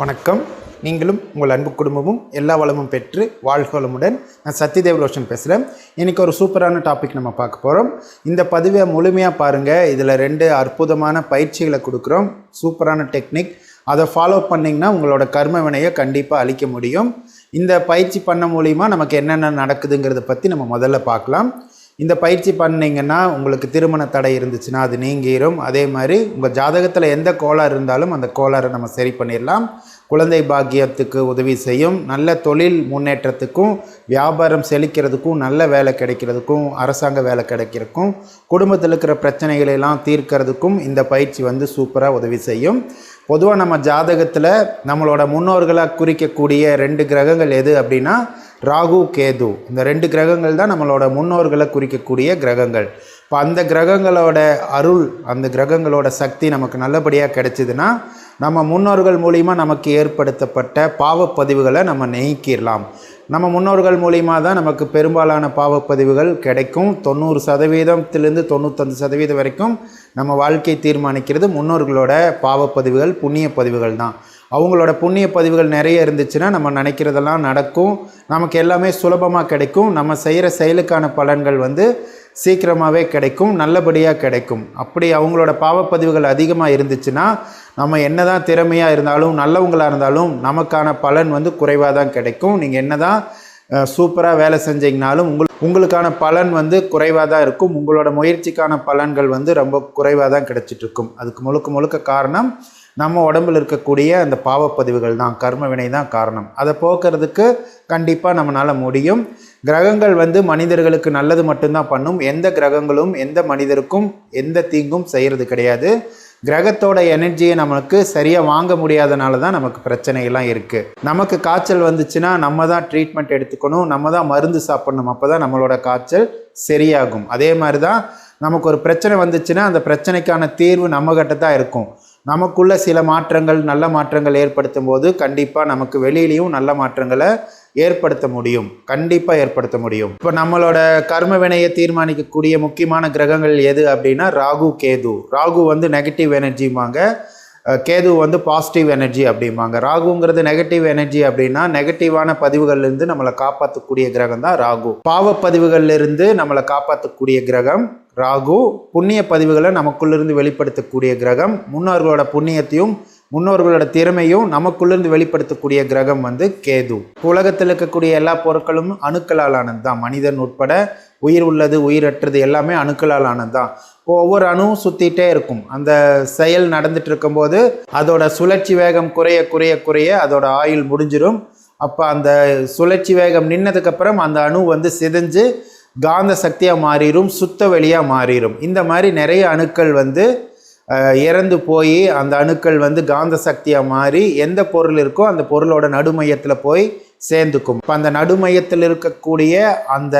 வணக்கம். நீங்களும் உங்கள் அன்பு குடும்பமும் எல்லா வளமும் பெற்று வாழ்கோளமுடன் நான் சத்யதேவ் ரோஷன் பேசுகிறேன் இன்றைக்கி ஒரு சூப்பரான டாபிக் நம்ம பார்க்க போகிறோம் இந்த பதிவை முழுமையாக பாருங்கள் இதில் ரெண்டு அற்புதமான பயிற்சிகளை கொடுக்குறோம். சூப்பரான டெக்னிக் அதை ஃபாலோ பண்ணிங்கன்னா உங்களோட கர்ம வினையை கண்டிப்பாக அழிக்க முடியும். இந்த பயிற்சி பண்ண மூலிமா நமக்கு என்னென்ன நடக்குதுங்கிறத பற்றி நம்ம முதல்ல பார்க்கலாம். இந்த பயிற்சி பண்ணிங்கன்னா உங்களுக்கு திருமண தடை இருந்துச்சுன்னா அது நீங்கிரும். அதே மாதிரி உங்கள் ஜாதகத்தில் எந்த கோளாறு இருந்தாலும் அந்த கோளாறை நம்ம சரி பண்ணிடலாம். குழந்தை பாக்கியத்துக்கு உதவி செய்யும். நல்ல தொழில் முன்னேற்றத்துக்கும் வியாபாரம் செழிக்கிறதுக்கும் நல்ல வேலை கிடைக்கிறதுக்கும் அரசாங்க வேலை கிடைக்கிறதுக்கும் குடும்பத்தில் இருக்கிற பிரச்சனைகளெல்லாம் தீர்க்கிறதுக்கும் இந்த பயிற்சி வந்து சூப்பராக உதவி செய்யும். பொதுவாக நம்ம ஜாதகத்தில் நம்மளோட முன்னோர்களாக குறிக்கக்கூடிய ரெண்டு கிரகங்கள் எது அப்படின்னா ராகு கேது. இந்த ரெண்டு கிரகங்கள் தான் நம்மளோட முன்னோர்களை குறிக்கக்கூடிய கிரகங்கள். இப்போ அந்த கிரகங்களோட அருள் அந்த கிரகங்களோட சக்தி நமக்கு நல்லபடியாக கிடைச்சிதுன்னா நம்ம முன்னோர்கள் மூலிமா நமக்கு ஏற்படுத்தப்பட்ட பாவப்பதிவுகளை நம்ம நீக்கிடலாம் நம்ம முன்னோர்கள் மூலிமா தான் நமக்கு பெரும்பாலான பாவப்பதிவுகள் கிடைக்கும். தொண்ணூறு சதவீதத்திலிருந்து தொண்ணூத்தஞ்சு சதவீதம் வரைக்கும் நம்ம வாழ்க்கை தீர்மானிக்கிறது முன்னோர்களோட பாவப்பதிவுகள் புண்ணிய பதிவுகள் தான். அவங்களோட புண்ணிய பதிவுகள் நிறைய இருந்துச்சுன்னா நம்ம நினைக்கிறதெல்லாம் நடக்கும். நமக்கு எல்லாமே சுலபமாக கிடைக்கும். நம்ம செய்கிற செயலுக்கான பலன்கள் வந்து சீக்கிரமாகவே கிடைக்கும் நல்லபடியாக கிடைக்கும். அப்படி அவங்களோட பாவப்பதிவுகள் அதிகமாக இருந்துச்சுன்னா நம்ம என்ன தான் திறமையாக இருந்தாலும் நல்லவங்களாக இருந்தாலும் நமக்கான பலன் வந்து குறைவாக தான் கிடைக்கும். நீங்கள் என்ன தான் சூப்பராக வேலை செஞ்சீங்கனாலும் உங்கள் உங்களுக்கான பலன் வந்து குறைவாக தான் இருக்கும். உங்களோட முயற்சிக்கான பலன்கள் வந்து ரொம்ப குறைவாக தான் கிடைச்சிட்ருக்கும் அதுக்கு முழுக்க முழுக்க காரணம் நம்ம உடம்பில் இருக்கக்கூடிய அந்த பாவப்பதிவுகள் தான் கர்ம வினை தான் காரணம். அதை போக்குறதுக்கு கண்டிப்பாக நம்மளால் முடியும். கிரகங்கள் வந்து மனிதர்களுக்கு நல்லது மட்டும்தான் பண்ணும். எந்த கிரகங்களும் எந்த மனிதருக்கும் எந்த தீங்கும் செய்கிறது கிடையாது. கிரகத்தோட எனர்ஜியை நமக்கு சரியாக வாங்க முடியாதனால தான் நமக்கு பிரச்சனைகள்லாம் இருக்குது நமக்கு காய்ச்சல் வந்துச்சுன்னா நம்ம தான் ட்ரீட்மெண்ட் எடுத்துக்கணும். நம்ம தான் மருந்து சாப்பிடணும். அப்போ தான் நம்மளோட காய்ச்சல் சரியாகும். அதே மாதிரி தான் நமக்கு ஒரு பிரச்சனை வந்துச்சுன்னா அந்த பிரச்சனைக்கான தீர்வு நம்மகிட்ட தான் இருக்கும். நமக்குள்ள சில மாற்றங்கள் நல்ல மாற்றங்கள் ஏற்படுத்தும் போது கண்டிப்பாக நமக்கு வெளியிலையும் நல்ல மாற்றங்களை ஏற்படுத்த முடியும். கண்டிப்பாக ஏற்படுத்த முடியும். இப்போ நம்மளோட கர்ம வினையை தீர்மானிக்கக்கூடிய முக்கியமான கிரகங்கள் எது அப்படின்னா ராகு கேது. ராகு வந்து நெகட்டிவ் எனர்ஜிம்பாங்க கேது வந்து பாசிட்டிவ் எனர்ஜி அப்படிம்பாங்க. ராகுங்கிறது நெகட்டிவ் எனர்ஜி அப்படின்னா நெகட்டிவான பதிவுகள்லேருந்து நம்மளை காப்பாற்றக்கூடிய கிரகம் தான் ராகு. பாவப்பதிவுகள்லேருந்து நம்மளை காப்பாற்றக்கூடிய கிரகம் ராகு. புண்ணிய பதிவுகளை நமக்குள்ளிருந்து வெளிப்படுத்தக்கூடிய கிரகம். முன்னோர்களோட புண்ணியத்தையும் முன்னோர்களோட திறமையும் நமக்குள்ளிருந்து வெளிப்படுத்தக்கூடிய கிரகம் வந்து கேது. உலகத்தில் இருக்கக்கூடிய எல்லா பொருட்களும் அணுக்களால் ஆனது தான் மனிதன் உட்பட உயிர் உள்ளது உயிரற்றது எல்லாமே அணுக்களால் ஆனது தான் இப்போ ஒவ்வொரு அணுவும் சுற்றிட்டே இருக்கும். அந்த செயல் நடந்துட்டு இருக்கும்போது அதோட சுழற்சி வேகம் குறைய குறைய குறைய அதோட ஆயுள் முடிஞ்சிடும் அப்போ அந்த சுழற்சி வேகம் நின்னதுக்கப்புறம் அந்த அணு வந்து சிதைஞ்சு காந்த சக்தியாக மாறிடும் சுத்த வெளியாக மாறிடும் இந்த மாதிரி நிறைய அணுக்கள் வந்து இறந்து போய் அந்த அணுக்கள் வந்து காந்த சக்தியாக மாறி எந்த பொருள் இருக்கோ அந்த பொருளோட நடுமையத்தில் போய் சேர்ந்துக்கும். இப்போ அந்த நடுமையத்தில் இருக்கக்கூடிய அந்த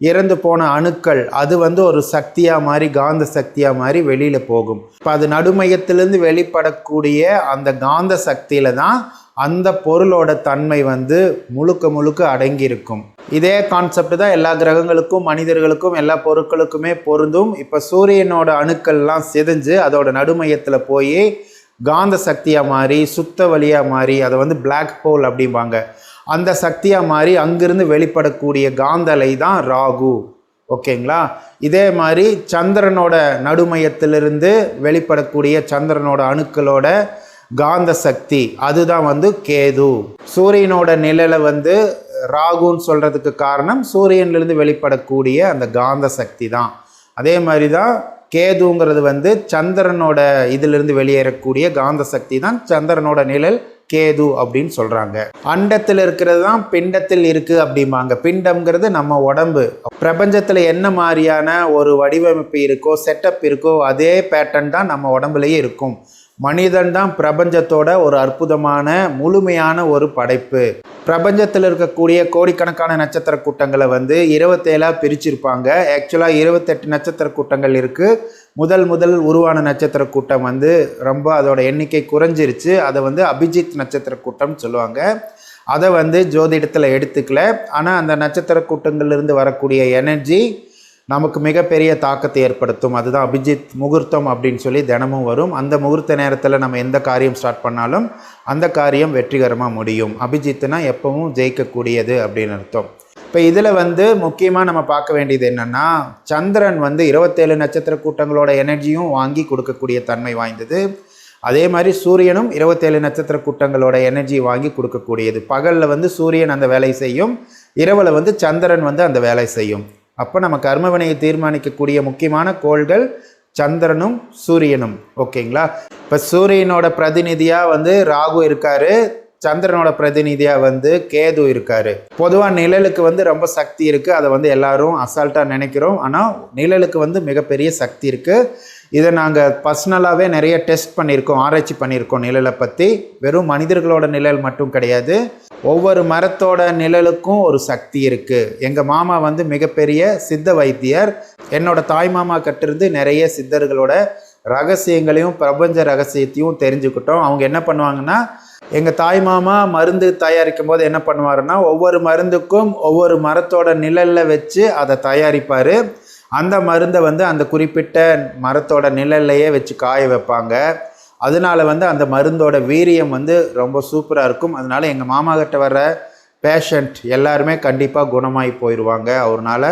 இறந்து போன அணுக்கள் அது வந்து ஒரு சக்தியாக மாதிரி காந்த சக்தியாக மாதிரி வெளியில் போகும். இப்போ அது நடுமையத்திலேருந்து வெளிப்படக்கூடிய அந்த காந்த சக்தியில் தான் அந்த பொருளோட தன்மை வந்து முழுக்க முழுக்க அடங்கியிருக்கும். இதே கான்செப்ட் தான் எல்லா கிரகங்களுக்கும் மனிதர்களுக்கும் எல்லா பொருட்களுக்குமே பொருந்தும். இப்போ சூரியனோட அணுக்கள்லாம் சிதைஞ்சு அதோட நடுமையத்தில் போய் காந்த சக்தியாக மாறி சுத்த வழியாக மாறி அதை வந்து பிளாக் ஹோல் அப்படிம்பாங்க. அந்த சக்தியாக மாறி அங்கிருந்து வெளிப்படக்கூடிய காந்தலை தான் ராகு. ஓகேங்களா? இதே மாதிரி சந்திரனோட நடுமையத்திலிருந்து வெளிப்படக்கூடிய சந்திரனோட அணுக்களோட காந்த சக்தி அதுதான் வந்து கேது. சூரியனோட நிழலை வந்து ராகுன்னு சொல்கிறதுக்கு காரணம் சூரியன்லேருந்து வெளிப்படக்கூடிய அந்த காந்த சக்தி தான். அதே மாதிரி தான் கேதுங்கிறது வந்து சந்திரனோட இதிலிருந்து வெளியேறக்கூடிய காந்த சக்தி தான் சந்திரனோட நிழல் கேது அப்படின்னு சொல்கிறாங்க அண்டத்தில் இருக்கிறது தான் பிண்டத்தில் இருக்குது அப்படிம்பாங்க. பிண்டம்ங்கிறது நம்ம உடம்பு. பிரபஞ்சத்தில் என்ன மாதிரியான ஒரு வடிவமைப்பு இருக்கோ செட்டப் இருக்கோ அதே பேட்டர்ன் தான் நம்ம உடம்புலேயே இருக்கும். மனிதன் தான் பிரபஞ்சத்தோட ஒரு அற்புதமான முழுமையான ஒரு படைப்பு. பிரபஞ்சத்தில் இருக்கக்கூடிய கோடிக்கணக்கான நட்சத்திர கூட்டங்களை வந்து இருபத்தேழாக பிரிச்சிருப்பாங்க. ஆக்சுவலாக இருபத்தெட்டு நட்சத்திர கூட்டங்கள் இருக்குது முதல் முதல் உருவான நட்சத்திர கூட்டம் வந்து ரொம்ப அதோட எண்ணிக்கை குறைஞ்சிருச்சு. அதை வந்து அபிஜித் நட்சத்திர கூட்டம்னு சொல்லுவாங்க. அதை வந்து ஜோதிடத்தில் எடுத்துக்கல. ஆனால் அந்த நட்சத்திர கூட்டங்கள்லேருந்து வரக்கூடிய எனர்ஜி நமக்கு மிகப்பெரிய தாக்கத்தை ஏற்படுத்தும். அதுதான் அபிஜித் முகூர்த்தம் அப்படின்னு சொல்லி தினமும் வரும். அந்த முகூர்த்த நேரத்தில் நம்ம எந்த காரியம் ஸ்டார்ட் பண்ணாலும் அந்த காரியம் வெற்றிகரமாக முடியும். அபிஜித்னா எப்பவும் ஜெயிக்கக்கூடியது அப்படின்னு அர்த்தம். இப்போ இதில் வந்து முக்கியமாக நம்ம பார்க்க வேண்டியது என்னென்னா சந்திரன் வந்து இருபத்தேழு நட்சத்திர கூட்டங்களோட எனர்ஜியும் வாங்கி கொடுக்கக்கூடிய தன்மை வாய்ந்தது. அதே மாதிரி சூரியனும் இருபத்தேழு நட்சத்திர கூட்டங்களோட எனர்ஜி வாங்கி கொடுக்கக்கூடியது. பகலில் வந்து சூரியன் அந்த வேலை செய்யும் இரவில் வந்து சந்திரன் வந்து அந்த வேலை செய்யும். அப்போ நம்ம கர்மவினையை தீர்மானிக்கக்கூடிய முக்கியமான கோள்கள் சந்திரனும் சூரியனும். ஓகேங்களா? இப்போ சூரியனோட பிரதிநிதியாக வந்து ராகு இருக்காரு. சந்திரனோட பிரதிநிதியாக வந்து கேது இருக்காரு. பொதுவாக நிழலுக்கு வந்து ரொம்ப சக்தி இருக்குது அதை வந்து எல்லாரும் அசால்ட்டாக நினைக்கிறோம். ஆனால் நிழலுக்கு வந்து மிகப்பெரிய சக்தி இருக்குது இதை நாங்கள் பர்சனலாகவே நிறைய டெஸ்ட் பண்ணியிருக்கோம். ஆராய்ச்சி பண்ணியிருக்கோம் நிழலை பற்றி வெறும் மனிதர்களோட நிழல் மட்டும் கிடையாது. ஒவ்வொரு மரத்தோட நிழலுக்கும் ஒரு சக்தி இருக்குது எங்கள் மாமா வந்து மிகப்பெரிய சித்த வைத்தியர். என்னோட தாய் மாமா கட்டிருந்து நிறைய சித்தர்களோட ரகசியங்களையும் பிரபஞ்ச ரகசியத்தையும் தெரிஞ்சுக்கிட்டோம். அவங்க என்ன பண்ணுவாங்கன்னா எங்கள் தாய் மாமா மருந்து தயாரிக்கும் போது என்ன பண்ணுவாருன்னா ஒவ்வொரு மருந்துக்கும் ஒவ்வொரு மரத்தோட நிழலில் வச்சு அதை தயாரிப்பார். அந்த மருந்தை வந்து அந்த குறிப்பிட்ட மரத்தோட நிழல்லையே வச்சு காய வைப்பாங்க. அதனால வந்து அந்த மருந்தோட வீரியம் வந்து ரொம்ப சூப்பராக இருக்கும். அதனால் எங்கள் மாமா கிட்ட வர்ற பேஷண்ட் எல்லாருமே கண்டிப்பாக குணமாகி போயிடுவாங்க அவர்னால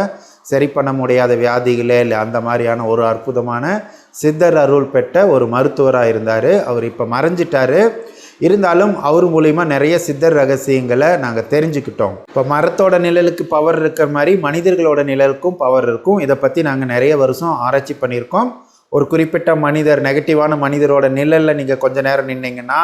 சரி பண்ண முடியாத வியாதிகளே இல்லை அந்த மாதிரியான ஒரு அற்புதமான சித்தர் அருள் பெற்ற ஒரு மருத்துவராக இருந்தார். அவர் இப்போ மறைஞ்சிட்டார். இருந்தாலும் அவர் மூலிமா நிறைய சித்தர் ரகசியங்களை நாங்கள் தெரிஞ்சுக்கிட்டோம். இப்போ மரத்தோட நிழலுக்கு பவர் இருக்கிற மாதிரி மனிதர்களோட நிழலுக்கும் பவர் இருக்கும். இதை பற்றி நாங்கள் நிறைய வருஷம் ஆராய்ச்சி பண்ணியிருக்கோம். ஒரு குறிப்பிட்ட மனிதர் நெகட்டிவான மனிதரோட நிழலில் நீங்கள் கொஞ்ச நேரம் நின்னீங்கன்னா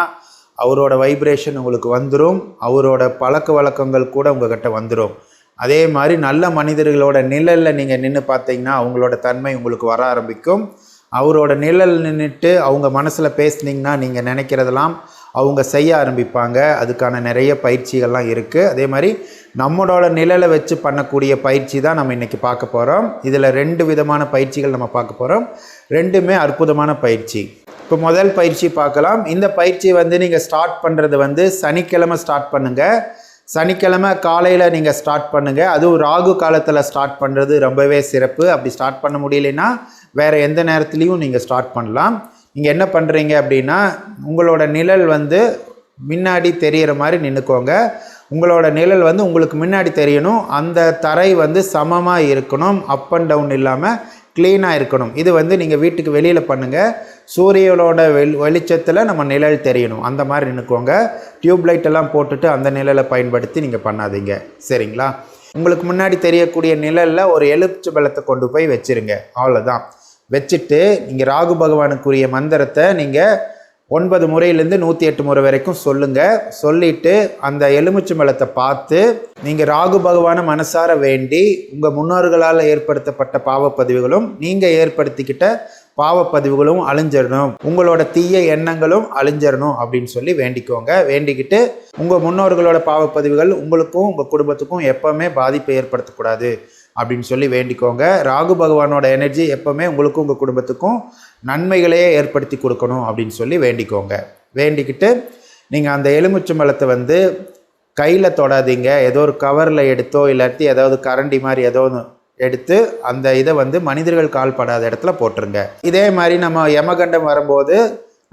அவரோட வைப்ரேஷன் உங்களுக்கு வந்துடும் அவரோட பழக்க வழக்கங்கள் கூட உங்கள்கிட்ட வந்துடும் அதே மாதிரி நல்ல மனிதர்களோட நிழலில் நீங்கள் நின்று பார்த்தீங்கன்னா அவங்களோட தன்மை உங்களுக்கு வர ஆரம்பிக்கும். அவரோட நிழல் நின்றுட்டு அவங்க மனசில் பேசுனீங்கன்னா நீங்கள் நினைக்கிறதெல்லாம் அவங்க செய்ய ஆரம்பிப்பாங்க. அதுக்கான நிறைய பயிற்சிகள்லாம் இருக்குது அதே மாதிரி நம்மளோட நிழலை வச்சு பண்ணக்கூடிய பயிற்சி தான் நம்ம இன்றைக்கி பார்க்க போகிறோம் இதில் ரெண்டு விதமான பயிற்சிகள் நம்ம பார்க்க போகிறோம் ரெண்டுமே அற்புதமான பயிற்சி. இப்போ முதல் பயிற்சி பார்க்கலாம். இந்த பயிற்சி வந்து நீங்கள் ஸ்டார்ட் பண்ணுறது வந்து சனிக்கிழமை ஸ்டார்ட் பண்ணுங்கள் சனிக்கிழமை காலையில் நீங்கள் ஸ்டார்ட் பண்ணுங்கள் அதுவும் ராகு காலத்தில் ஸ்டார்ட் பண்ணுறது ரொம்பவே சிறப்பு. அப்படி ஸ்டார்ட் பண்ண முடியலைன்னா வேறு எந்த நேரத்துலையும் நீங்கள் ஸ்டார்ட் பண்ணலாம். நீங்கள் என்ன பண்ணுறீங்க அப்படின்னா உங்களோட நிழல் வந்து முன்னாடி தெரிகிற மாதிரி நின்றுக்கோங்க உங்களோட நிழல் வந்து உங்களுக்கு முன்னாடி தெரியணும். அந்த தரை வந்து சமமாக இருக்கணும். அப் அண்ட் டவுன் இல்லாமல் க்ளீனாக இருக்கணும். இது வந்து நீங்கள் வீட்டுக்கு வெளியில் பண்ணுங்கள் சூரியனோட வெளி வெளிச்சத்தில் நம்ம நிழல் தெரியணும். அந்த மாதிரி நின்றுக்கோங்க டியூப் லைட் எல்லாம் போட்டுட்டு அந்த நிழலை பயன்படுத்தி நீங்கள் பண்ணாதீங்க. சரிங்களா? உங்களுக்கு முன்னாடி தெரியக்கூடிய நிழலில் ஒரு எலுமிச்சை பழத்தை கொண்டு போய் வச்சுருங்க. அவ்வளோதான் வச்சுட்டு நீங்கள் ராகு பகவானுக்குரிய மந்திரத்தை நீங்கள் ஒன்பது முறையிலேருந்து நூற்றி எட்டு முறை வரைக்கும் சொல்லுங்கள் சொல்லிவிட்டு அந்த எலுமிச்சை மலத்தை பார்த்து நீங்கள் ராகு பகவானை மனசார வேண்டி உங்கள் முன்னோர்களால் ஏற்படுத்தப்பட்ட பாவப்பதிவுகளும் நீங்கள் ஏற்படுத்திக்கிட்ட பாவப்பதிவுகளும் அழிஞ்சிடணும். உங்களோட தீய எண்ணங்களும் அழிஞ்சிடணும் அப்படின்னு சொல்லி வேண்டிக்கோங்க. வேண்டிக்கிட்டு உங்கள் முன்னோர்களோட பாவப்பதிவுகள் உங்களுக்கும் உங்கள் குடும்பத்துக்கும் எப்போவுமே பாதிப்பை ஏற்படுத்தக்கூடாது. அப்படின்னு சொல்லி வேண்டிக்கோங்க. ராகு பகவானோட எனர்ஜி எப்போவுமே உங்களுக்கும் உங்கள் குடும்பத்துக்கும் நன்மைகளையே ஏற்படுத்தி கொடுக்கணும் அப்படின்னு சொல்லி வேண்டிக்கோங்க. வேண்டிக்கிட்டு நீங்கள் அந்த எலுமிச்சம்பழத்தை வந்து கையில் தொடாதீங்க. ஏதோ ஒரு கவரில் எடுத்தோ இல்லாட்டி ஏதாவது கரண்டி மாதிரி ஏதோ ஒன்று எடுத்து அந்த இதை வந்து மனிதர்கள் கால் படாத இடத்துல போட்டுருங்க. இதே மாதிரி நம்ம யமகண்டம் வரும்போது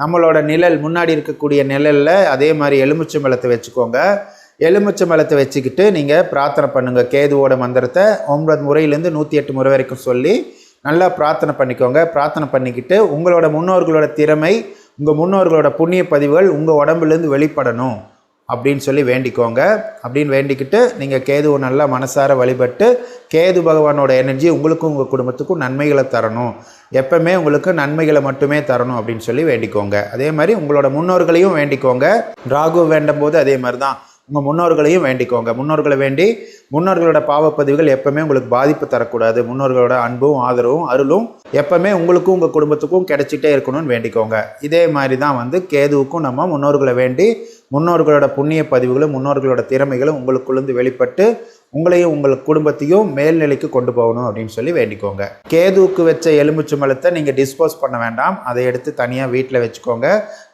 நம்மளோட நிழல் முன்னாடி இருக்கக்கூடிய நிழலில் அதே மாதிரி எலுமிச்சம்பழத்தை வச்சுக்கோங்க. எலுமிச்சை மலத்தை வச்சுக்கிட்டு நீங்கள் பிரார்த்தனை பண்ணுங்கள் கேதுவோட மந்திரத்தை ஒன்பது முறையிலேருந்து நூற்றி எட்டு முறை வரைக்கும் சொல்லி நல்லா பிரார்த்தனை பண்ணிக்கோங்க. பிரார்த்தனை பண்ணிக்கிட்டு உங்களோட முன்னோர்களோட திறமை உங்கள் முன்னோர்களோட புண்ணிய பதிவுகள் உங்கள் உடம்புலேருந்து வெளிப்படணும் அப்படின்னு சொல்லி வேண்டிக்கோங்க. அப்படின்னு வேண்டிக்கிட்டு நீங்கள் கேதுவை நல்லா மனசார வழிபட்டு கேது பகவானோட எனர்ஜி உங்களுக்கும் உங்கள் குடும்பத்துக்கும் நன்மைகளை தரணும். எப்பவுமே உங்களுக்கு நன்மைகளை மட்டுமே தரணும் அப்படின்னு சொல்லி வேண்டிக்கோங்க. அதே மாதிரி உங்களோட முன்னோர்களையும் வேண்டிக்கோங்க. ராகு வேண்டும் போது அதே மாதிரி தான் உங்கள் முன்னோர்களையும் வேண்டிக்கோங்க. முன்னோர்களை வேண்டி முன்னோர்களோட பாவப்பதிவுகள் எப்பவுமே உங்களுக்கு பாதிப்பு தரக்கூடாது. முன்னோர்களோட அன்பும் ஆதரவும் அருளும் எப்பவுமே உங்களுக்கும் உங்கள் குடும்பத்துக்கும் கிடைச்சிட்டே இருக்கணும்னு வேண்டிக்கோங்க. இதே மாதிரி தான் வந்து கேதுவுக்கும் நம்ம முன்னோர்களை வேண்டி முன்னோர்களோட புண்ணிய பதிவுகளும் முன்னோர்களோட திறமைகளும் உங்களுக்குள்ளேருந்து வெளிப்பட்டு உங்களையும் உங்கள் குடும்பத்தையும் மேல்நிலைக்கு கொண்டு போகணும் அப்படின்னு சொல்லி வேண்டிக்கோங்க. கேதுவுக்கு வச்ச எலுமிச்சு மலத்தை நீங்கள் டிஸ்போஸ் பண்ண வேண்டாம். அதை எடுத்து தனியாக வீட்டில் வச்சுக்கோங்க.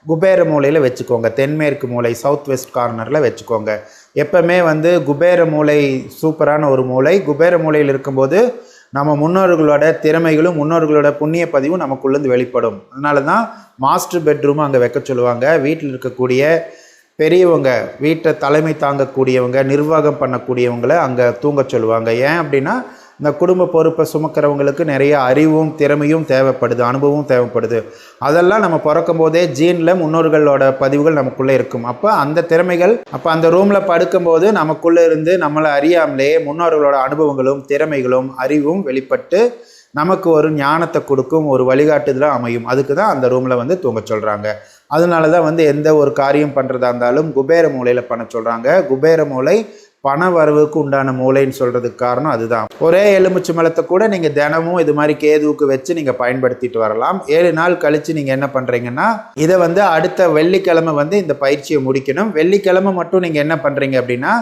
குபேர மூலையில் வச்சுக்கோங்க. தென்மேற்கு மூலை சவுத் வெஸ்ட் கார்னரில் வச்சுக்கோங்க. எப்போவுமே வந்து குபேர மூலை சூப்பரான ஒரு மூலை. குபேர மூலையில் இருக்கும்போது நம்ம முன்னோர்களோட திறமைகளும் முன்னோர்களோட புண்ணிய பதிவும் நமக்குள்ளேருந்து வெளிப்படும். அதனால தான் மாஸ்டர் பெட்ரூமும் அங்கே வைக்க சொல்லுவாங்க. வீட்டில் இருக்கக்கூடிய பெரியவங்க வீட்டை தலைமை தாங்கக்கூடியவங்க நிர்வாகம் பண்ணக்கூடியவங்களை அங்கே தூங்க சொல்லுவாங்க. ஏன் அப்படின்னா இந்த குடும்ப பொறுப்பை சுமக்கிறவங்களுக்கு நிறைய அறிவும் திறமையும் தேவைப்படுது அனுபவமும் தேவைப்படுது. அதெல்லாம் நம்ம பிறக்கும் போதே ஜீனில் முன்னோர்களோட பதிவுகள் நமக்குள்ளே இருக்கும். அப்போ அந்த திறமைகள் அப்போ அந்த ரூமில் படுக்கும்போது நமக்குள்ளே இருந்து நம்மளை அறியாமலே முன்னோர்களோட அனுபவங்களும் திறமைகளும் அறிவும் வெளிப்பட்டு நமக்கு ஒரு ஞானத்தை கொடுக்கும் ஒரு வழிகாட்டுதலாக அமையும். அதுக்கு தான் அந்த ரூமில் வந்து தூங்க சொல்கிறாங்க அதனால தான் வந்து எந்த ஒரு காரியம் பண்ணுறதா இருந்தாலும் குபேர மூலையில் பண்ண சொல்கிறாங்க குபேர மூலை பண வரவுக்கு உண்டான மூளைன்னு சொல்கிறதுக்கு காரணம் அதுதான். ஒரே எலுமிச்சை மலத்தை கூட நீங்கள் தினமும் இது மாதிரி கேதுவுக்கு வச்சு நீங்கள் பயன்படுத்திட்டு வரலாம். ஏழு நாள் கழித்து நீங்கள் என்ன பண்ணுறீங்கன்னா இதை வந்து அடுத்த வெள்ளிக்கிழமை வந்து இந்த பயிற்சியை முடிக்கணும். வெள்ளிக்கிழமை மட்டும் நீங்கள் என்ன பண்ணுறீங்க அப்படின்னா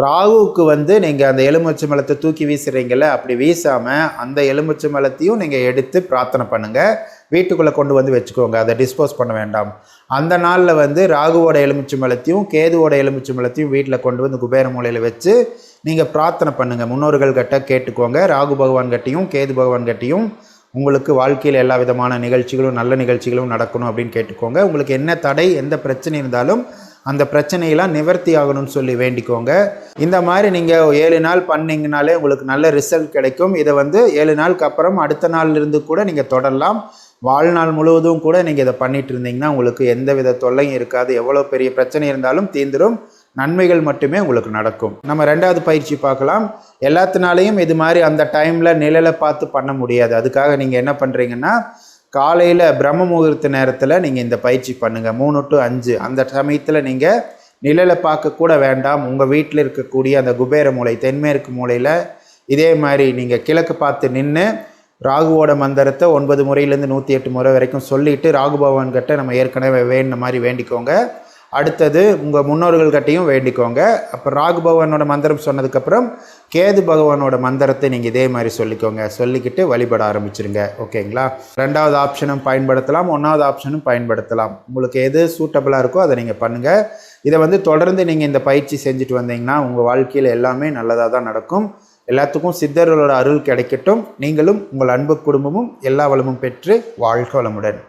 ராகுவுக்கு வந்து நீங்கள் அந்த எலுமிச்சை மலத்தை தூக்கி வீசுகிறீங்கள அப்படி வீசாமல் அந்த எலுமிச்சை மலத்தையும் நீங்கள் எடுத்து பிரார்த்தனை பண்ணுங்கள் வீட்டுக்குள்ளே கொண்டு வந்து வச்சுக்கோங்க. அதை டிஸ்போஸ் பண்ண வேண்டாம். அந்த நாளில் வந்து ராகுவோட எலுமிச்சை மலத்தையும் கேதுவோட எலுமிச்சை மலத்தையும் வீட்டில் கொண்டு வந்து குபேர மூலையில் வச்சு நீங்கள் பிரார்த்தனை பண்ணுங்கள் முன்னோர்கள் கிட்ட கேட்டுக்கோங்க. ராகு பகவான் கட்டியும் கேது பகவான் கட்டியும் உங்களுக்கு வாழ்க்கையில் எல்லா விதமான நிகழ்ச்சிகளும் நல்ல நிகழ்ச்சிகளும் நடக்கணும் அப்படின்னு கேட்டுக்கோங்க. உங்களுக்கு என்ன தடை எந்த பிரச்சனை இருந்தாலும் அந்த பிரச்சனையெல்லாம் நிவர்த்தி ஆகணும்னு சொல்லி வேண்டிக்கோங்க. இந்த மாதிரி நீங்கள் ஏழு நாள் பண்ணிங்கனாலே உங்களுக்கு நல்ல ரிசல்ட் கிடைக்கும். இதை வந்து ஏழு நாளுக்கு அப்புறம் அடுத்த நாள்ல இருந்து கூட நீங்கள் தொடரலாம். வாழ்நாள் முழுவதும் கூட நீங்கள் இதை பண்ணிட்டு இருந்தீங்கன்னா உங்களுக்கு எந்த வித தொல்லையும் இருக்காது. எவ்வளோ பெரிய பிரச்சனை இருந்தாலும் தீந்துடும் நன்மைகள் மட்டுமே உங்களுக்கு நடக்கும். நம்ம ரெண்டாவது பயிற்சி பார்க்கலாம். எல்லாத்தினாலையும் இது மாதிரி அந்த டைமில் நிழலை பார்த்து பண்ண முடியாது. அதுக்காக நீங்கள் என்ன பண்ணுறீங்கன்னா காலையில் பிரம்ம முகூர்த்த நேரத்தில் நீங்கள் இந்த பயிற்சி பண்ணுங்கள் மூணு டு அஞ்சு. அந்த சமயத்தில் நீங்கள் நிழலை பார்க்கக்கூட வேண்டாம். உங்கள் வீட்டில் இருக்கக்கூடிய அந்த குபேர மூலை தென்மேற்கு மூலையில் இதே மாதிரி நீங்கள் கிழக்கு பார்த்து நின்று ராகுவோட மந்திரத்தை ஒன்பது முறையிலேருந்து நூற்றி எட்டு முறை வரைக்கும் சொல்லிவிட்டு ராகு பகவான்கிட்ட நம்ம ஏற்கனவே வேண்டின மாதிரி வேண்டிக்கோங்க. அடுத்தது உங்கள் முன்னோர்கள்கிட்டையும் வேண்டிக்கோங்க. அப்போ ராகு பகவானோட மந்திரம் சொன்னதுக்கப்புறம் கேது பகவானோட மந்திரத்தை நீங்கள் இதே மாதிரி சொல்லிக்கோங்க. சொல்லிக்கிட்டு வழிபட ஆரம்பிச்சிருங்க. ஓகேங்களா? ரெண்டாவது ஆப்ஷனும் பயன்படுத்தலாம். ஒன்றாவது ஆப்ஷனும் பயன்படுத்தலாம். உங்களுக்கு எது சூட்டபிளாக இருக்கோ அதை நீங்கள் பண்ணுங்கள் இதை வந்து தொடர்ந்து நீங்கள் இந்த பயிற்சி செஞ்சுட்டு வந்தீங்கன்னா உங்கள் வாழ்க்கையில் எல்லாமே நல்லதாக தான் நடக்கும். எல்லாத்துக்கும் சித்தர்களோட அருள் கிடைக்கட்டும். நீங்களும் உங்கள் அன்பு குடும்பமும் எல்லா வளமும் பெற்று வாழ்க வளமுடன்.